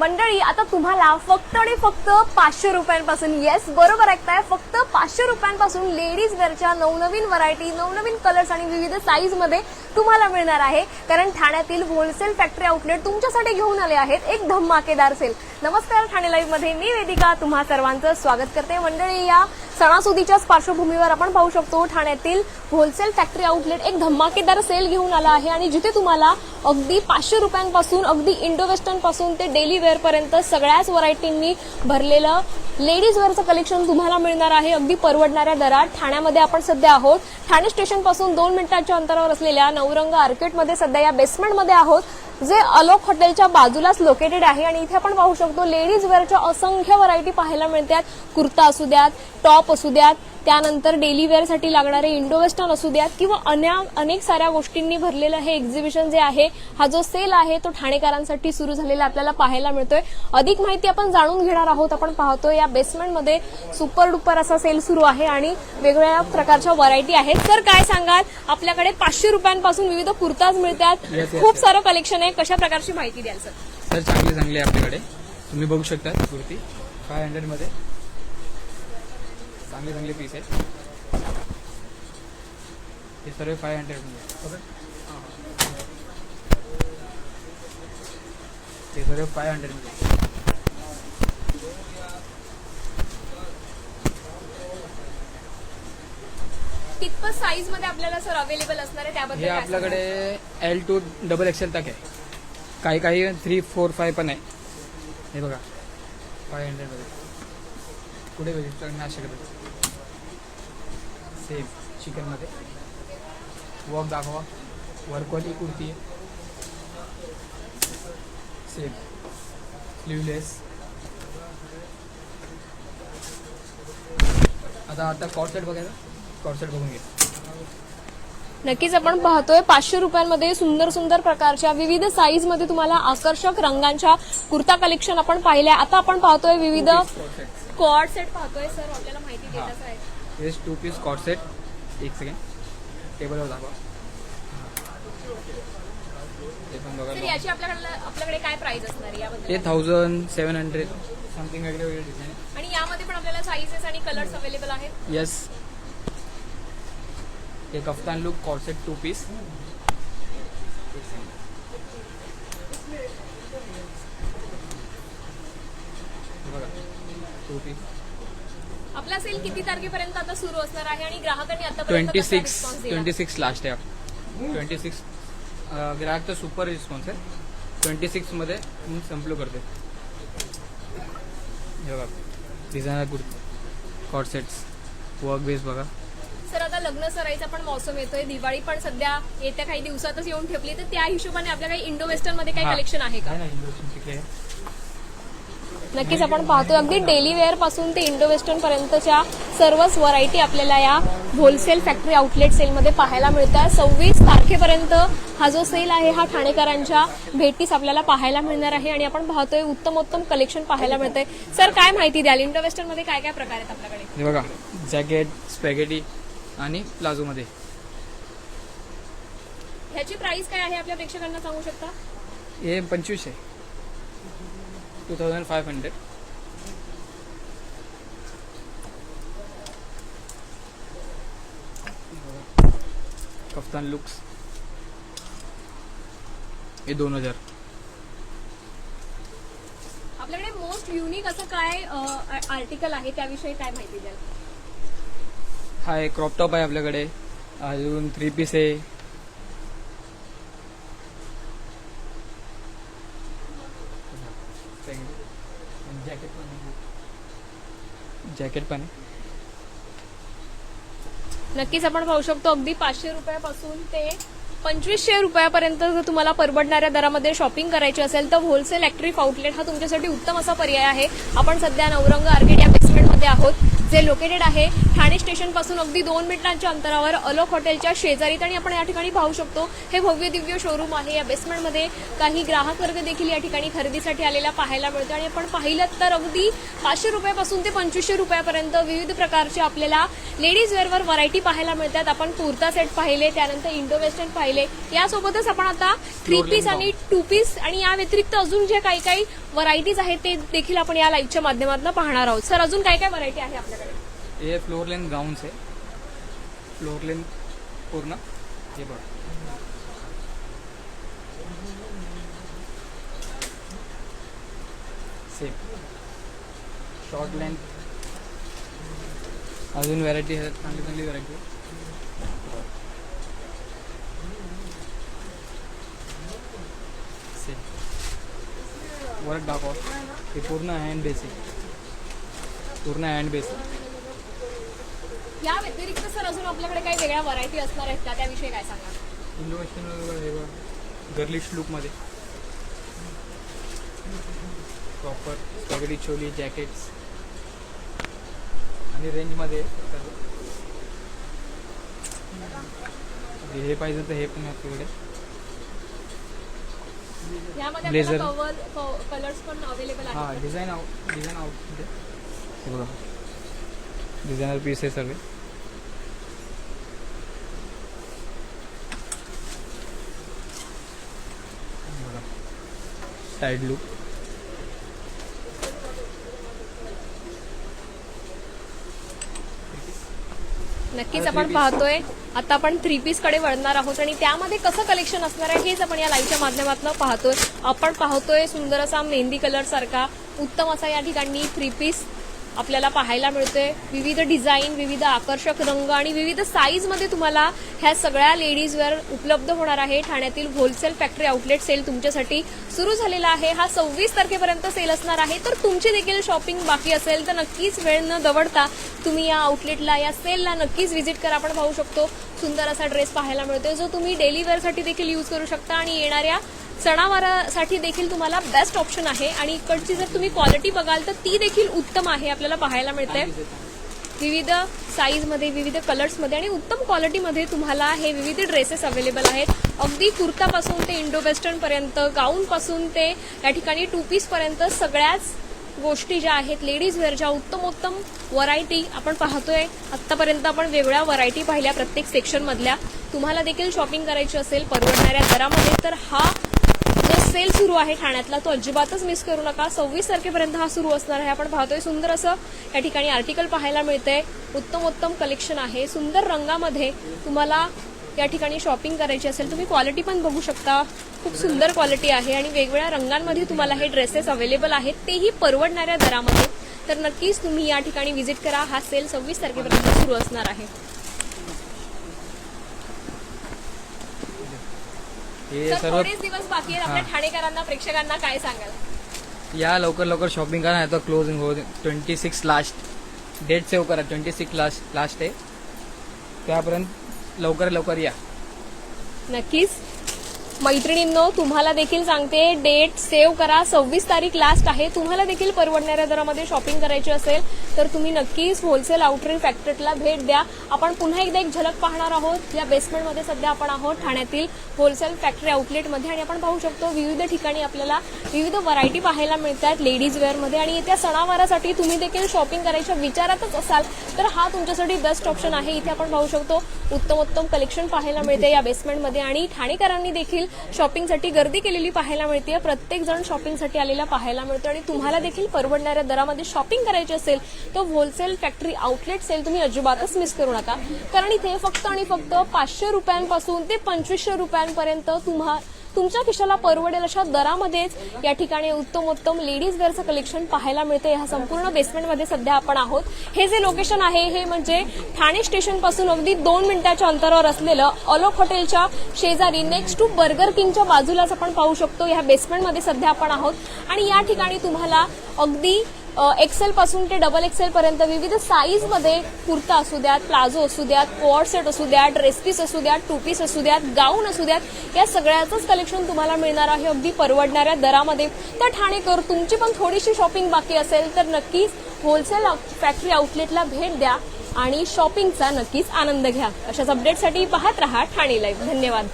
मंडळी आता तुम्हाला फक्त आणि फक्त पाचशे रुपयांपासून येस बरोबर ऐकताय फक्त पाचशे रुपयांपासून लेडीज वेअरच्या नवनवीन व्हरायटी नवनवीन कलर्स आणि विविध साईजमध्ये तुम्हाला मिळणार आहे. कारण ठाण्यातील होलसेल फॅक्टरी आउटलेट तुमच्यासाठी घेऊन आले आहेत एक धमाकेदार सेल नमस्कार ठाणे लाईव्हमध्ये मी वेदिका. तुम्हा सर्वांचं स्वागत करते मंडळी या सणासुदीच्याच पार्श्वभूमीवर आपण पाहू शकतो ठाण्यातील होलसेल फॅक्टरी आउटलेट एक धमाकेदार सेल घेऊन आला आहे आणि जिथे तुम्हाला अगदी पाचशे रुपयांपासून अगदी इंडो वेस्टर्नपासून ते डेली वेअर पर्यंत सगळ्याच व्हरायटींनी भरलेलं लेडीज वेअरचं कलेक्शन तुम्हाला मिळणार आहे. अगदी परवडणाऱ्या दरात ठाण्यामध्ये आपण सध्या आहोत. ठाणे स्टेशनपासून दोन मिनिटांच्या अंतरावर असलेल्या नवरंग आर्केटमध्ये सध्या या बेसमेंटमध्ये आहोत. जे अलोक हॉटेलच्या बाजूलाच लोकेटेड आहे आणि इथे आपण पाहू शकतो लेडीज वेअरच्या असंख्य व्हरायटी पाहायला मिळतात. कुर्ता असू द्यात टॉप असू द्यात त्यानंतर डेली वेअरसाठी लागणारे इंडो वेस्टर्न असू द्यात किंवा अन्या अनेक साऱ्या गोष्टींनी भरलेलं हे एक्झिबिशन जे आहे हा जो सेल आहे तो ठाणेकरांसाठी सुरू झालेला आपल्याला पाहायला मिळतोय. अधिक माहिती आपण जाणून घेणार आहोत. आपण पाहतोय या बेसमेंटमध्ये सुपर डुपर असा सेल सुरू आहे आणि वेगवेगळ्या प्रकारच्या व्हरायटी आहेत. तर काय सांगाल? आपल्याकडे पाचशे रुपयांपासून विविध कुर्ताज मिळतात. खूप. सारं कलेक्शन आहे. कशा प्रकारची माहिती द्याल सर? तर चांगली चांगली आहे आपल्याकडे. तुम्ही बघू शकता कुर्ती फाय हंड्रेडमध्ये चांगले चांगले पीस आहेत. हे सर्व फाय हंड्रेडमध्ये हे. सर्व फाय हंड्रेडमध्ये कितपत साईजमध्ये आपल्याला सर अवेलेबल असणार आहे त्याबद्दल हे काय आपल्याकडे एल टू डबल एक्सेल तक आहे. काही काही थ्री फोर फाय पण आहे. हे बघा. फाय हंड्रेडमध्ये पुढे बघितलं नाही शकत सेम चिकनमध्ये वर्क दाखवा. वर्कवाली कुर्ती. आहे सेम स्लीवलेस आता आता कॉट सेट बघायला कॉट सेट बघून घे. नक्कीच आपण पाहतोय पाचशे रुपयांमध्ये सुंदर सुंदर प्रकारच्या विविध साईजमध्ये तुम्हाला आकर्षक रंगांच्या कुर्ता कलेक्शन आपण पाहिलंय. आता आपण पाहतोय विविध कॉट सेट पाहतोय सर. आपल्याला माहिती देतच आहे हेच टू पीस कॉट सेट एक सेकंड टेबलवर दाखवा. ते पण सर बघा याची आपल्याकडे आपल्याकडे काय प्राइस असणार आहे याबद्दल? हे थाउजंड सेवन हंड्रेड समथिंग वेगळे वेगळे डिझाईन आणि यामध्ये पण आपल्याला साईजेस आणि कलर्स अवेलेबल आहेत? येस हे kaftan look cot set two piece बघा पीस आपला सेल किती तारखेपर्यंत आता सुरू असणार आहे आणि ग्राहकांनी आतापर्यंत ट्वेंटी कसा सिक्स? ट्वेंटी सिक्स लास्ट आहे ट्वेंटी सिक्स ग्राहक तर सुपर रिस्पॉन्स आहे. ट्वेंटी सिक्समध्ये मी संपलो करते. हे बघा designer kurti cot sets work base बघा. सर आता लग्न सराईचा पण मौसम येतोय. दिवाळी पण सध्या येत्या काही दिवसातच येऊन ठेपली. तर त्या हिशोबाने आपल्या काही इंडो वेस्टर्नमध्ये काही. कलेक्शन आहे का? आहे ना इंडोशन तिकडे आहे. नक्कीच आपण पाहतोय अगदी डेली वेअरपासून ते इंडो वेस्टर्न पर्यंतच्या सर्वच व्हरायटी आपल्याला या होलसेल फॅक्टरी आउटलेट सेलमध्ये पाहायला मिळतात. सव्वीस तारखेपर्यंत हा जो सेल आहे हा ठाणेकरांच्या भेटीस आपल्याला पाहायला मिळणार आहे आणि आपण पाहतोय उत्तमोत्तम कलेक्शन पाहायला मिळतंय. सर काय माहिती द्याल? इंडो वेस्टर्नमध्ये काय काय प्रकार आहेत आपल्याकडे? बघा जॅकेट स्पॅगेटी आणि प्लाझोमध्ये ह्याची प्राइस काय आहे आपल्या प्रेक्षकांना सांगू शकता? हे पंचवीस आहे two thousand five hundred kaftan looks हे दोन हजार. आपल्याकडे मोस्ट युनिक असं काय आर्टिकल आहे त्याविषयी काय माहिती द्याल? हा एक क्रॉप टॉप आहे आपल्याकडे. अजून थ्री पीस आहे. जॅकेट पण जॅकेट पण आहे. नक्कीच आपण पाहू शकतो अगदी पाचशे रुपयापासून ते पंचवीसशे रुपयापर्यंत जर तुम्हाला परवडणाऱ्या दरामध्ये शॉपिंग करायची असेल तर होलसेल ॲक्ट्रिफ आउटलेट हा तुमच्यासाठी उत्तम असा पर्याय आहे. आपण सध्या नवरंग आर्केड या बेसमेंटमध्ये आहोत जे लोकेटेड आहे ठाणे स्टेशनपासून अगदी दोन मिनिटांच्या अंतरावर अलोक हॉटेलच्या शेजारीत आणि आपण या ठिकाणी पाहू शकतो हे भव्य दिव्य शोरूम आहे. या बेसमेंटमध्ये काही ग्राहक वर्ग देखील या ठिकाणी खरेदीसाठी आलेला पाहायला मिळतो आणि आपण पाहिलं तर अगदी पाचशे रुपयापासून ते पंचवीसशे रुपयापर्यंत विविध प्रकारचे आपल्याला लेडीज वेअरवर व्हरायटी पाहायला मिळतात. आपण कुर्ता सेट पाहिले त्यानंतर इंडो वेस्टर्न पाहिले. यासोबतच आपण आता थ्री पीस आणि टू पीस आणि या व्यतिरिक्त अजून जे काही काही व्हरायटीज आहेत ते देखील आपण या लाईव्हच्या माध्यमातून पाहणार आहोत. सर अजून काय काय व्हरायटी आहे आपल्याकडे? हे फ्लोर लेंथ गाऊन्स आहे. फ्लोर लेंथ पूर्ण. हे बघा. सेम शॉर्ट लेंथ अजून व्हरायटी आहेत चांगली चांगली व्हरायटी वर्क दाखव. हे पूर्ण हँड बेस आहे पूर्ण हँड बेस या व्यतिरिक्त सर अजून आपल्याकडे काही वेगळ्या व्हरायटी असणार आहेत का? त्याविषयी काय सांगा इंडो वेस्टर्न गर्लिश लुकमध्ये प्रॉपर स्पॅगेटी चोली जॅकेट्स आणि रेंजमध्ये. हे पाहिजे तर हे पण आपल्याकडे. कलर्स पण अवेलेबल हां आहेत डिझाईन आउट डिझाईन आउट हे बघा. डिझायनर पीस आहे सर्व बघा. साईड लुक नक्कीच आपण पाहतोय. आता आपण थ्री पीसकडे वळणार आहोत आणि त्यामध्ये कसं कलेक्शन असणार आहे हेच आपण या लाईव्हच्या माध्यमातून पाहतोय. आपण पाहतोय सुंदर असा मेहंदी कलर सारखा. उत्तम असा या ठिकाणी थ्री पीस आपल्याला पाहायला मिळते विविध डिझाईन विविध आकर्षक रंग आणि विविध साईजमध्ये तुम्हाला ह्या सगळ्या लेडीज उपलब्ध होणार आहे. ठाण्यातील होलसेल फॅक्टरी आउटलेट सेल तुमच्यासाठी सुरू झालेला आहे. हा सव्वीस तारखेपर्यंत सेल असणार आहे. तर तुमची देखील शॉपिंग बाकी असेल तर नक्कीच वेळ न दवडता तुम्ही या आउटलेटला या सेलला नक्कीच व्हिजिट करा. आपण पाहू शकतो सुंदर असा ड्रेस पाहायला मिळतोय जो तुम्ही डेली वेअरसाठी देखील यूज करू शकता. आणि येणाऱ्या सणावारासाठी देखील तुम्हाला बेस्ट ऑप्शन आहे. आणि इकडची जर तुम्ही क्वालिटी बघाल तर ती देखील उत्तम आहे आपल्याला पाहायला मिळते विविध साईजमध्ये विविध कलर्समध्ये आणि उत्तम क्वालिटीमध्ये तुम्हाला हे विविध ड्रेसेस अवेलेबल आहेत. अगदी कुर्तापासून ते इंडो वेस्टर्नपर्यंत गाऊनपासून ते या ठिकाणी टू पीसपर्यंत सगळ्याच गोष्टी ज्या आहेत लेडीज वेअरच्या उत्तम उत्तम व्हरायटी आपण पाहतोय. आत्तापर्यंत आपण वेगळ्या व्हरायटी पाहिल्या प्रत्येक सेक्शनमधल्या तुम्हाला देखील शॉपिंग करायची असेल परवडणाऱ्या दरामध्ये तर हा सेल सुरू आहे ठाण्यातला. तो अजिबातच मिस करू नका. सव्वीस तारखेपर्यंत हा सुरू असणार आहे. आपण पाहतोय सुंदर असं या ठिकाणी आर्टिकल पाहायला मिळतंय. उत्तम उत्तम कलेक्शन आहे. सुंदर रंगामध्ये तुम्हाला या ठिकाणी शॉपिंग करायची असेल तुम्ही क्वालिटी पण बघू शकता. खूप सुंदर क्वालिटी आहे आणि वेगवेगळ्या रंगांमध्ये तुम्हाला हे ड्रेसेस अवेलेबल आहेत. तेही परवडणाऱ्या दरामध्ये. तर नक्कीच तुम्ही या ठिकाणी व्हिजिट करा. हा सेल सव्वीस तारखेपर्यंत सुरू असणार आहे. हे सर्व थोडेच दिवस बाकी आहेत. आपल्या हा. ठाणेकरांना प्रेक्षकांना काय सांगाल? या लवकर लवकर शॉपिंग करा नाही तर क्लोजिंग हो twenty six last date save करा. ट्वेंटी सिक्स लास्ट लास्ट आहे. त्यापर्यंत लवकर लवकर या. नक्कीच. मैत्रिणींनो तुम्हाला देखील सांगते डेट सेव्ह करा. सव्वीस तारीख लास्ट आहे. तुम्हाला देखील परवडणाऱ्या दरामध्ये शॉपिंग करायची असेल तर तुम्ही नक्कीच होलसेल आउटरील फॅक्टरीला भेट द्या. आपण पुन्हा एकदा एक झलक पाहणार आहोत. या बेसमेंटमध्ये सध्या आपण आहोत ठाण्यातील होलसेल फॅक्टरी आउटलेटमध्ये आणि आपण पाहू शकतो विविध ठिकाणी आपल्याला विविध व्हरायटी पाहायला मिळतात लेडीज वेअरमध्ये आणि येत्या सणावारासाठी तुम्ही देखील शॉपिंग करायच्या विचारातच असाल तर हा तुमच्यासाठी बेस्ट ऑप्शन आहे. इथे आपण पाहू शकतो उत्तम उत्तम कलेक्शन पाहायला मिळते या बेसमेंटमध्ये आणि ठाणेकरांनी देखील शॉपिंगसाठी गर्दी केलेली पाहायला मिळते प्रत्येक जण शॉपिंगसाठी आलेला पाहायला मिळतो आणि तुम्हाला देखील परवडणाऱ्या दरामध्ये शॉपिंग करायची असेल तर होलसेल फॅक्टरी आउटलेट सेल तुम्ही अजिबातच मिस करू नका. कारण इथे फक्त आणि फक्त पाचशे रुपयांपासून ते पंचवीसशे रुपयांपर्यंत तुम्हा तुमच्या खिशाला परवडेल अशा दरामध्येच या ठिकाणी उत्तम उत्तम लेडीज वेअरचं कलेक्शन पाहायला मिळते. ह्या संपूर्ण बेसमेंटमध्ये सध्या आपण आहोत. हे जे लोकेशन आहे हे म्हणजे ठाणे स्टेशनपासून अगदी दोन मिनिटाच्या अंतरावर असलेलं अलोक हॉटेलच्या शेजारी नेक्स्ट टू बर्गर किंगच्या बाजूलाच आपण पाहू शकतो. ह्या बेसमेंटमध्ये सध्या आपण आहोत. आणि या ठिकाणी तुम्हाला अगदी एक्सेल पासून ते डबल एक्सेल पर्यंत विविध साईजमध्ये कुर्ता असू द्यात प्लाझो असू द्यात कोअर सेट असू द्यात ड्रेस पीस असू द्यात टू पीस असू द्यात गाऊन असू द्यात या सगळ्याचंच कलेक्शन तुम्हाला मिळणार आहे. अगदी परवडणाऱ्या दरामध्ये. तर ठाणेकर तुमची पण थोडीशी शॉपिंग बाकी असेल तर नक्कीच होलसेल फॅक्टरी आउटलेटला भेट द्या आणि शॉपिंगचा नक्कीच आनंद घ्या. अशाच अपडेटसाठी पाहत रहा ठाणे लाईव्ह धन्यवाद.